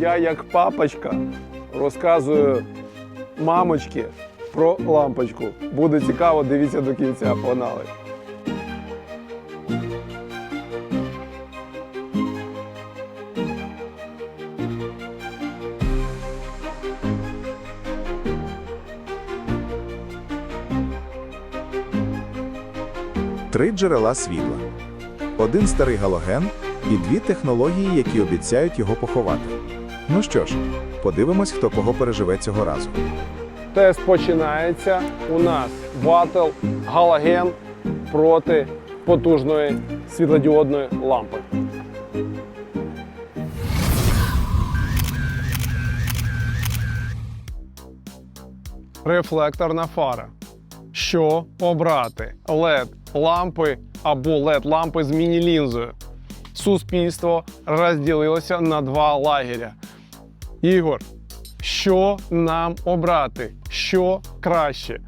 Я як папочка розказую мамочки про лампочку. Буде цікаво, дивіться до кінця. Погнали. Три джерела світла, один старий галоген і дві технології, які обіцяють його поховати. Ну що ж, подивимось, хто кого переживе цього разу. Тест починається. У нас батл галоген проти потужної світлодіодної лампи. Рефлекторна фара. Що обрати? led лампи або led лампи з міні-лінзою. Суспільство розділилося на два лагеря. Ігор, що нам обрати? Що краще?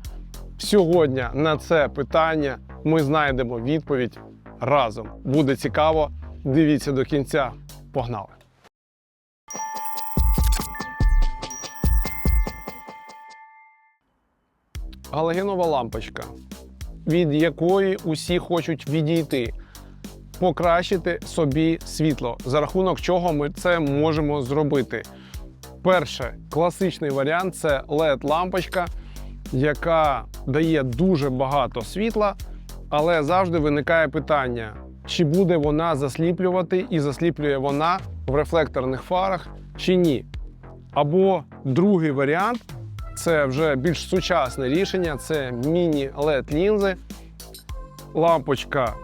Сьогодні на це питання ми знайдемо відповідь разом. Буде цікаво. Дивіться до кінця. Погнали! Галогенова лампочка, від якої усі хочуть відійти, покращити собі світло, за рахунок чого ми це можемо зробити. Перше, класичний варіант це LED-лампочка, яка дає дуже багато світла, але завжди виникає питання, чи буде вона засліплювати і засліплює вона в рефлекторних фарах чи ні. Або другий варіант це вже більш сучасне рішення це міні-LED лінзи, лампочка,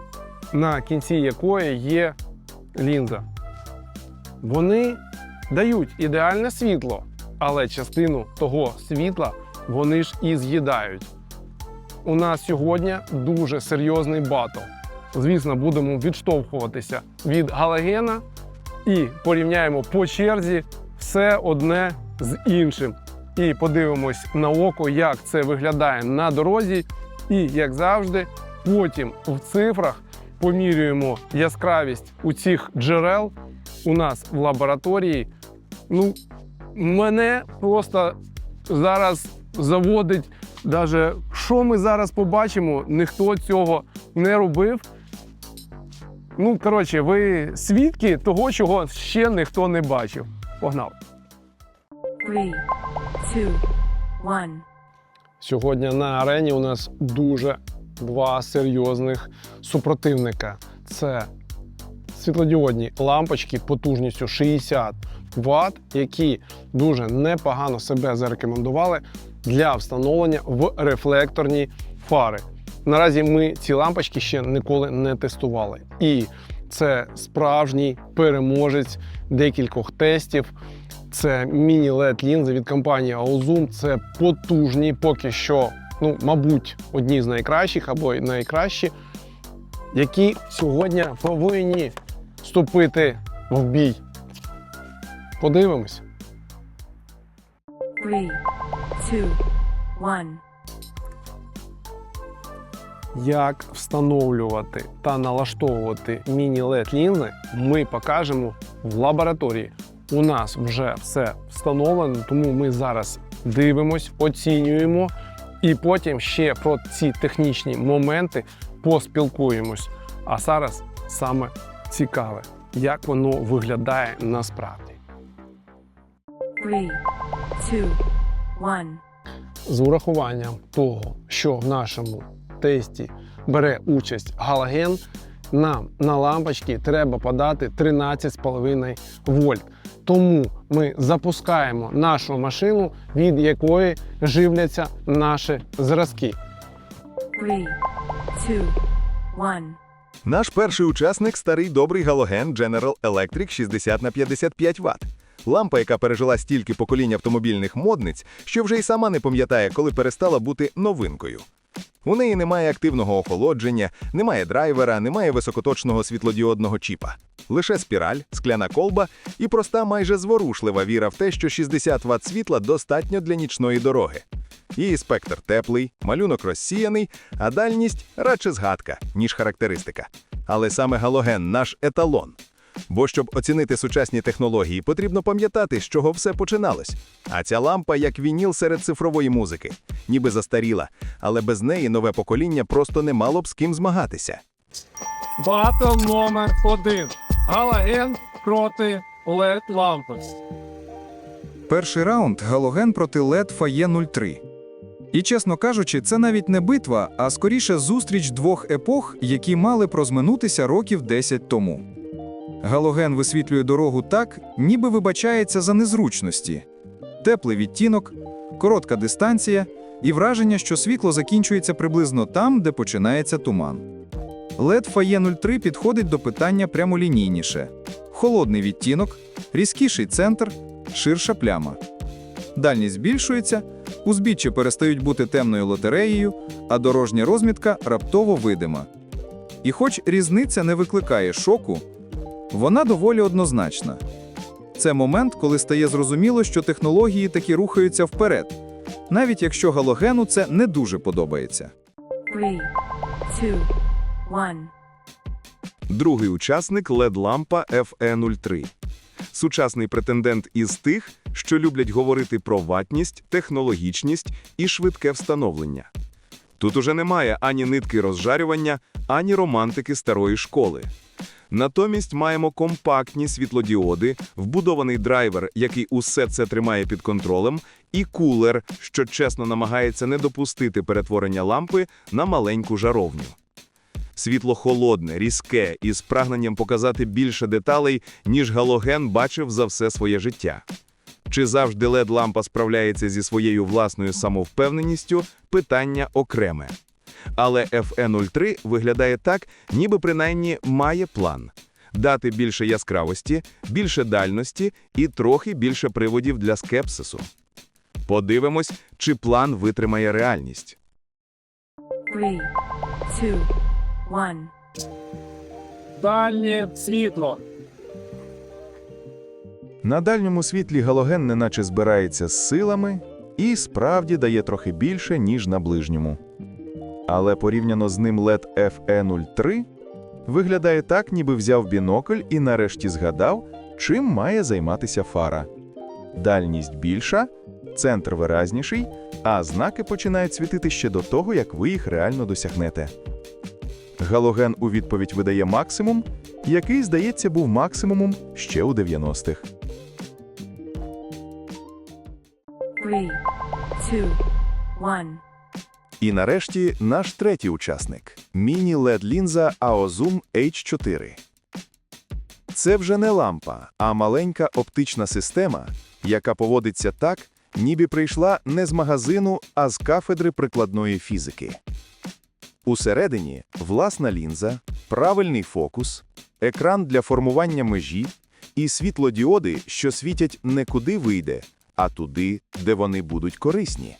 на кінці якої є лінза. Вони дають ідеальне світло, але частину того світла вони ж і з'їдають. У нас сьогодні дуже серйозний батл. Звісно, будемо відштовхуватися від галогена і порівняємо по черзі все одне з іншим. І подивимось на око, як це виглядає на дорозі. І, як завжди, потім в цифрах помірюємо яскравість у цих джерел у нас в лабораторії. Ну, мене просто зараз заводить, даже що ми зараз побачимо, ніхто цього не робив. Ну, коротше, ви свідки того, чого ще ніхто не бачив. Погнав! Three, two, one. Сьогодні на арені у нас дуже два серйозних супротивника. Це світлодіодні лампочки потужністю 60 Вт, які дуже непогано себе зарекомендували для встановлення в рефлекторні фари. Наразі ми ці лампочки ще ніколи не тестували. І це справжній переможець декількох тестів. Це міні-LED лінзи від компанії Auzum. Це потужні, поки що, ну, мабуть, одні з найкращих або найкращі, які сьогодні повинні вступити в бій. Подивимось. Three, two, one. Як встановлювати та налаштовувати міні-LED лінзи, ми покажемо в лабораторії. У нас вже все встановлено, тому ми зараз дивимось, оцінюємо і потім ще про ці технічні моменти поспілкуємось. А зараз саме цікаве, як воно виглядає насправді. Three, two, one. з урахуванням того, що в нашому тесті бере участь галоген, нам на лампочки треба подати 13,5 вольт. Тому ми запускаємо нашу машину, від якої живляться наші зразки. Three, two, one. Наш перший учасник старий добрий галоген General Electric 60 на 55 Вт. Лампа, яка пережила стільки поколінь автомобільних модниць, що вже й сама не пам'ятає, коли перестала бути новинкою. У неї немає активного охолодження, немає драйвера, немає високоточного світлодіодного чіпа. Лише спіраль, скляна колба і проста майже зворушлива віра в те, що 60 Вт світла достатньо для нічної дороги. Її спектр теплий, малюнок розсіяний, а дальність радше згадка, ніж характеристика. Але саме галоген наш еталон. Бо щоб оцінити сучасні технології, потрібно пам'ятати, з чого все починалось. А ця лампа як вініл серед цифрової музики, ніби застаріла, але без неї нове покоління просто не мало б з ким змагатися. Батл номер один. Галоген проти LED лампи. Перший раунд галоген проти LED Фає 03. І чесно кажучи, це навіть не битва, а скоріше зустріч двох епох, які мали б розминутися років 10 тому. Галоген висвітлює дорогу так, ніби вибачається за незручності. Теплий відтінок, коротка дистанція і враження, що світло закінчується приблизно там, де починається туман. LED Фає 03 підходить до питання прямолінійніше. Холодний відтінок, різкіший центр, ширша пляма. Дальність збільшується, узбіччя перестають бути темною лотереєю, а дорожня розмітка раптово видима. І хоч різниця не викликає шоку, вона доволі однозначна. Це момент, коли стає зрозуміло, що технології таки рухаються вперед, навіть якщо галогену це не дуже подобається. Three, two. Другий учасник LED-лампа FE03. Сучасний претендент із тих, що люблять говорити про ватність, технологічність і швидке встановлення. Тут уже немає ані нитки розжарювання, ані романтики старої школи. Натомість маємо компактні світлодіоди, вбудований драйвер, який усе це тримає під контролем, і кулер, що чесно намагається не допустити перетворення лампи на маленьку жаровню. Світло холодне, різке і з прагненням показати більше деталей, ніж галоген бачив за все своє життя. Чи завжди LED-лампа справляється зі своєю власною самовпевненістю – питання окреме. Але FE03 виглядає так, ніби принаймні має план – дати більше яскравості, більше дальності і трохи більше приводів для скепсису. Подивимось, чи план витримає реальність. Three, two, one. Дальнє світло. На дальньому світлі галоген неначе збирається з силами і справді дає трохи більше, ніж на ближньому. Але порівняно з ним LED FE03 виглядає так, ніби взяв бінокль і нарешті згадав, чим має займатися фара. Дальність більша, центр виразніший, а знаки починають світити ще до того, як ви їх реально досягнете. Галоген у відповідь видає максимум, який, здається, був максимумом ще у 90-х. Three, two, one. І нарешті наш третій учасник міні-LED-лінза AOZOOM H4. Це вже не лампа, а маленька оптична система, яка поводиться так, ніби прийшла не з магазину, а з кафедри прикладної фізики. Усередині власна лінза, правильний фокус, екран для формування межі і світлодіоди, що світять не куди вийде, а туди, де вони будуть корисні.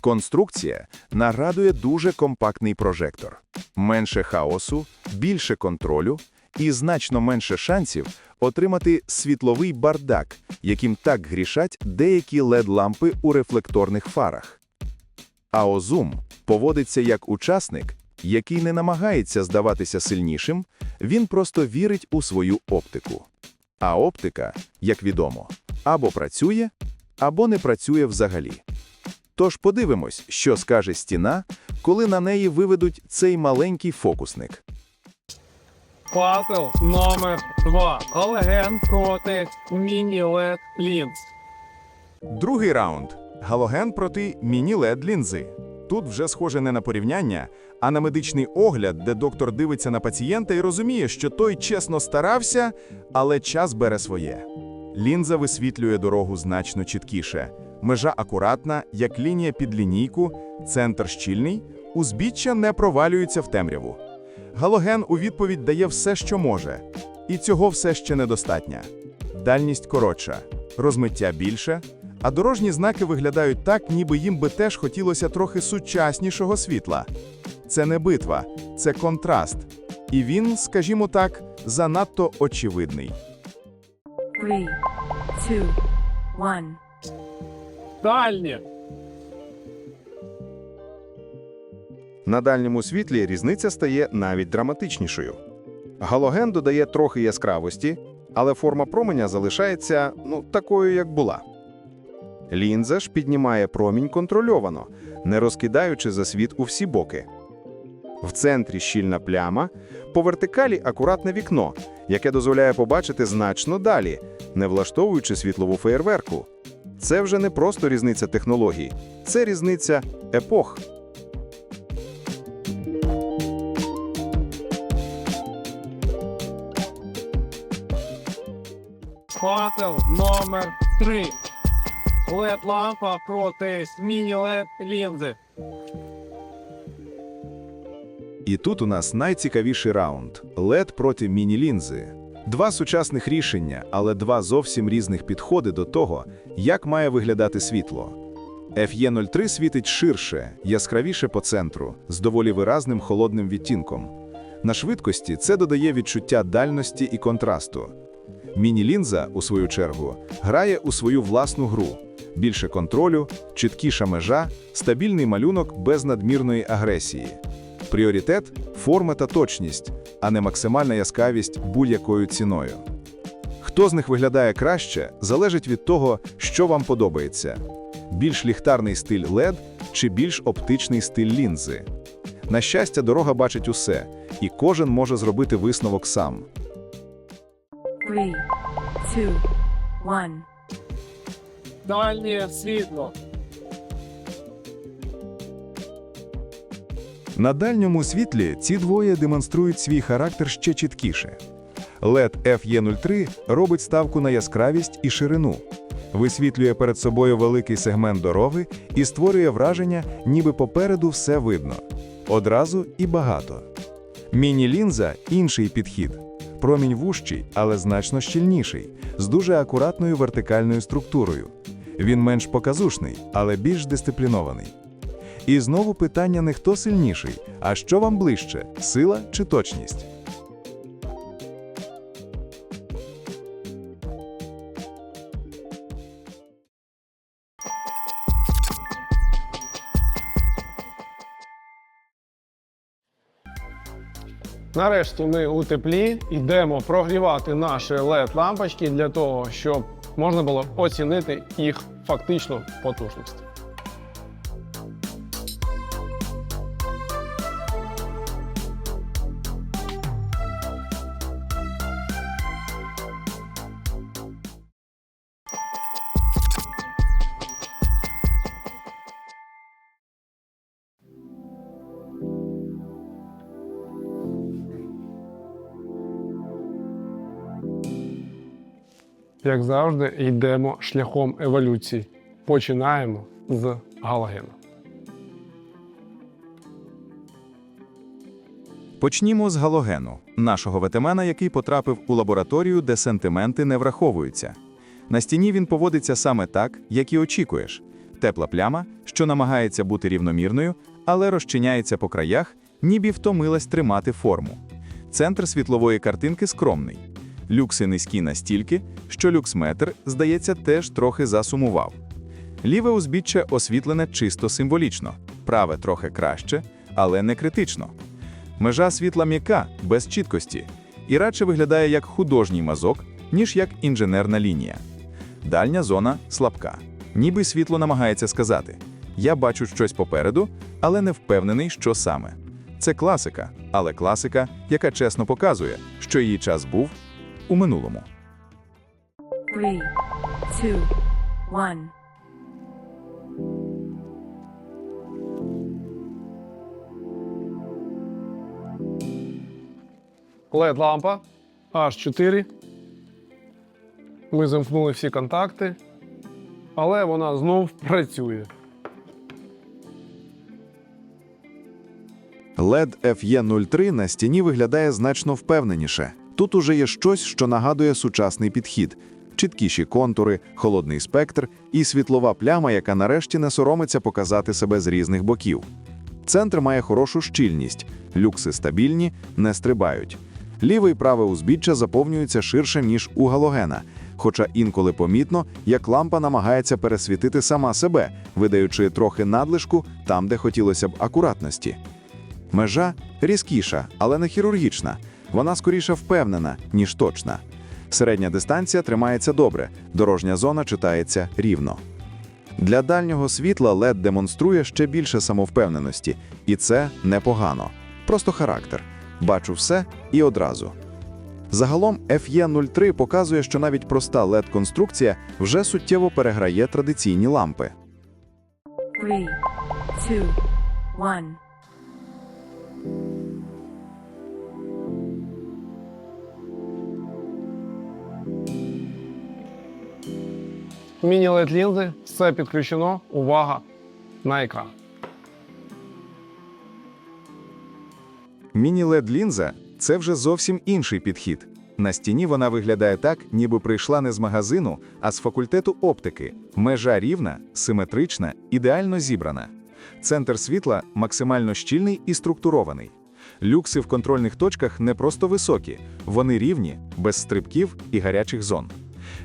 Конструкція нагадує дуже компактний прожектор. Менше хаосу, більше контролю і значно менше шансів отримати світловий бардак, яким так грішать деякі LED-лампи у рефлекторних фарах. А Озум поводиться як учасник, який не намагається здаватися сильнішим, він просто вірить у свою оптику. А оптика, як відомо, або працює, або не працює взагалі. Тож подивимось, що скаже стіна, коли на неї виведуть цей маленький фокусник. Батл номер два. Галоген проти міні-LED лінз. Другий раунд галоген проти міні-лед лінзи. Тут вже схоже не на порівняння, а на медичний огляд, де доктор дивиться на пацієнта і розуміє, що той чесно старався, але час бере своє. Лінза висвітлює дорогу значно чіткіше. Межа акуратна, як лінія під лінійку, центр щільний, узбіччя не провалюються в темряву. Галоген у відповідь дає все, що може, і цього все ще недостатньо. Дальність коротша, розмиття більше, а дорожні знаки виглядають так, ніби їм би теж хотілося трохи сучаснішого світла. Це не битва, це контраст. І він, скажімо так, занадто очевидний. Three, two, one. Дальнє. На дальньому світлі різниця стає навіть драматичнішою. Галоген додає трохи яскравості, але форма променя залишається ну, такою, як була. Лінза ж піднімає промінь контрольовано, не розкидаючи засвіт у всі боки. В центрі щільна пляма, по вертикалі акуратне вікно, яке дозволяє побачити значно далі, не влаштовуючи світлову феєрверку. Це вже не просто різниця технологій, це різниця епох. Пател номер 3 led лампа проти міні-LED лінзи. І тут у нас найцікавіший раунд LED проти міні-лінзи. Два сучасних рішення, але два зовсім різних підходи до того, як має виглядати світло. FE03 світить ширше, яскравіше по центру, з доволі виразним холодним відтінком. На швидкості це додає відчуття дальності і контрасту. Міні-лінза, у свою чергу, грає у свою власну гру. Більше контролю, чіткіша межа, стабільний малюнок без надмірної агресії. Пріоритет форма та точність, а не максимальна яскравість будь-якою ціною. Хто з них виглядає краще, залежить від того, що вам подобається: більш ліхтарний стиль LED чи більш оптичний стиль лінзи. На щастя, дорога бачить усе, і кожен може зробити висновок сам. Three, two, one. Дальнє світло. На дальньому світлі ці двоє демонструють свій характер ще чіткіше. LED FE03 робить ставку на яскравість і ширину, висвітлює перед собою великий сегмент дороги і створює враження, ніби попереду все видно. Одразу і багато. Міні-лінза інший підхід. Промінь вущий, але значно щільніший, з дуже акуратною вертикальною структурою. Він менш показушний, але більш дисциплінований. І знову питання не хто сильніший, а що вам ближче сила чи точність. Нарешті ми у теплі йдемо прогрівати наші led лампочки для того, щоб можна було оцінити їх фактичну потужність. Як завжди, йдемо шляхом еволюції. Починаємо з галогену. Почнімо з галогену, нашого ветемена, який потрапив у лабораторію, де сентименти не враховуються. На стіні він поводиться саме так, як і очікуєш. Тепла пляма, що намагається бути рівномірною, але розчиняється по краях, ніби втомилась тримати форму. Центр світлової картинки скромний. Люкси низькі настільки, що люксметр, здається, теж трохи засумував. Ліве узбіччя освітлене чисто символічно, праве трохи краще, але не критично. Межа світла м'яка, без чіткості, і радше виглядає як художній мазок, ніж як інженерна лінія. Дальня зона слабка. Ніби світло намагається сказати: я бачу щось попереду, але не впевнений, що саме. Це класика, але класика, яка чесно показує, що її час був у минулому. Three, two, one. led лампа H4. Ми замкнули всі контакти, але вона знов працює. LED FE03 на стіні виглядає значно впевненіше. Тут уже є щось, що нагадує сучасний підхід: чіткіші контури, холодний спектр і світлова пляма, яка нарешті не соромиться показати себе з різних боків. Центр має хорошу щільність, люкси стабільні, не стрибають. Ліве і праве узбіччя заповнюються ширше, ніж у галогена, хоча інколи помітно, як лампа намагається пересвітити сама себе, видаючи трохи надлишку там, де хотілося б акуратності. Межа різкіша, але не хірургічна. Вона скоріше впевнена, ніж точна. Середня дистанція тримається добре, дорожня зона читається рівно. Для дальнього світла LED демонструє ще більше самовпевненості, і це непогано. Просто характер. Бачу все і одразу. Загалом FE03 показує, що навіть проста LED-конструкція вже суттєво переграє традиційні лампи. Three, two, one. Міні led лінзи, все підключено. Увага на екран. Міні-LED-лінза – це вже зовсім інший підхід. На стіні вона виглядає так, ніби прийшла не з магазину, а з факультету оптики. Межа рівна, симетрична, ідеально зібрана. Центр світла максимально щільний і структурований. Люкси в контрольних точках не просто високі, вони рівні, без стрибків і гарячих зон.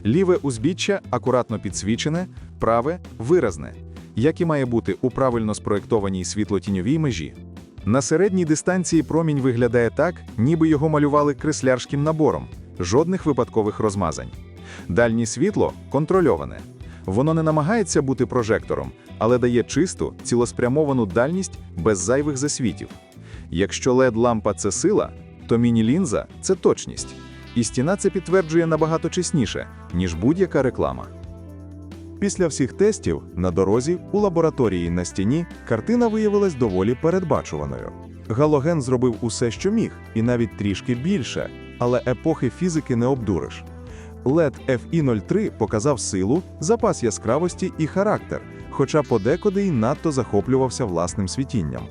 Ліве узбіччя акуратно підсвічене, праве виразне, як і має бути у правильно спроєктованій світлотіньовій межі. На середній дистанції промінь виглядає так, ніби його малювали креслярським набором, жодних випадкових розмазань. Дальнє світло контрольоване. Воно не намагається бути прожектором, але дає чисту, цілеспрямовану дальність без зайвих засвітів. Якщо LED-лампа це сила, то міні-лінза це точність. І стіна це підтверджує набагато чесніше, ніж будь-яка реклама. Після всіх тестів на дорозі, у лабораторії на стіні картина виявилась доволі передбачуваною. Галоген зробив усе, що міг, і навіть трішки більше, але епохи фізики не обдуриш. LED FE03 показав силу, запас яскравості і характер, хоча подекуди й надто захоплювався власним світінням.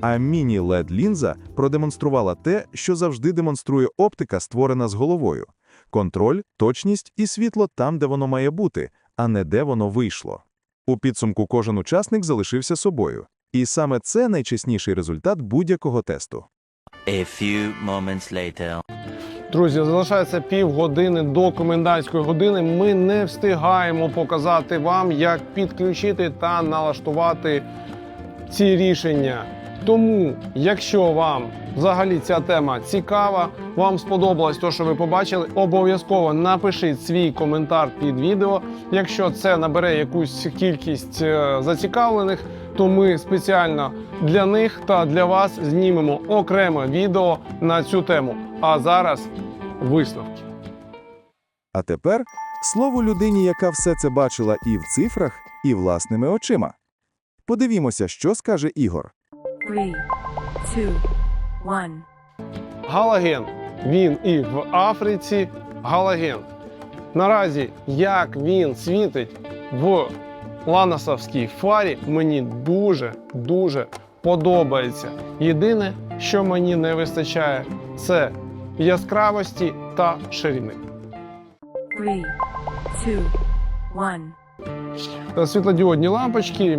А міні-LED лінза продемонструвала те, що завжди демонструє оптика, створена з головою: контроль, точність і світло там, де воно має бути, а не де воно вийшло. У підсумку кожен учасник залишився собою. І саме це найчесніший результат будь-якого тесту. A few moments later. Друзі, залишається півгодини до комендантської години. Ми не встигаємо показати вам, як підключити та налаштувати ці рішення. Тому, якщо вам взагалі ця тема цікава, вам сподобалось те, що ви побачили, обов'язково напишіть свій коментар під відео. Якщо це набере якусь кількість е, зацікавлених, то ми спеціально для них та для вас знімемо окреме відео на цю тему. А зараз висновки. А тепер слово людині, яка все це бачила і в цифрах, і власними очима. Подивімося, що скаже Ігор. Three, two, one. Галаген. Він і в Африці галаген. Наразі, як він світить в ланосовській фарі, мені дуже дуже подобається. Єдине, що мені не вистачає, це яскравості та ширини. Three, two, one. Світлодіодні лампочки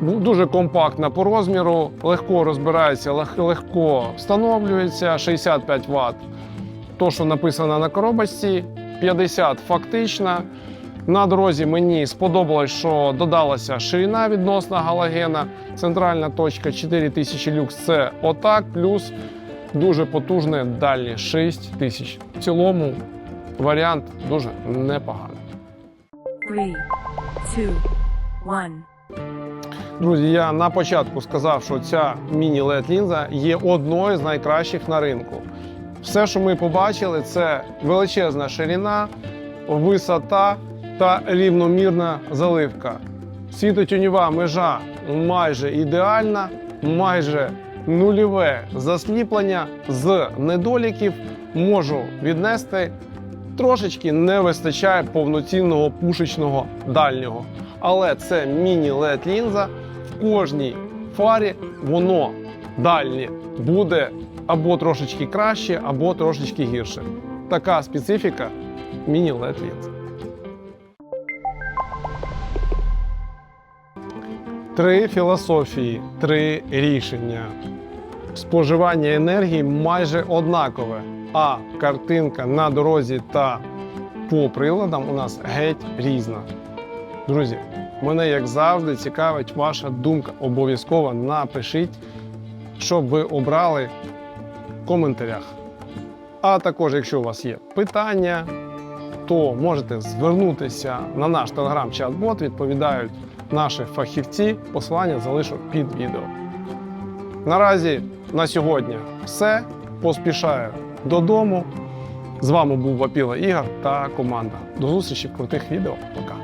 дуже компактна по розміру, легко розбирається, легко встановлюється 65 Вт. То, що написано на коробочці, 50 фактична. На дорозі мені сподобалось, що додалася ширина відносно галогена. Центральна точка 4000 люкс це отак, плюс дуже потужне дальнє 6000. В цілому варіант дуже непоганий. Three, two, one. Друзі, я на початку сказав, що ця міні-LED лінза є одною з найкращих на ринку. Все, що ми побачили, це величезна ширина, висота та рівномірна заливка. Світотюньова межа майже ідеальна, майже нульове засліплення з недоліків можу віднести. Трошечки не вистачає повноцінного пушечного дальнього. Але це міні-LED лінза. Кожній фарі воно дальнє буде або трошечки краще, або трошечки гірше. Така специфіка міні-LED лінз. Три філософії, три рішення. Споживання енергії майже однакове, а картинка на дорозі та по приладам у нас геть різна. Друзі, мене як завжди цікавить ваша думка. Обов'язково напишіть, щоб ви обрали в коментарях. А також, якщо у вас є питання, то можете звернутися на наш телеграм-чат-бот, відповідають наші фахівці. Посилання залишу під відео. Наразі на сьогодні все. Поспішаю додому. З вами був Вапіла Ігор та команда. До зустрічі в крутих відео. Пока.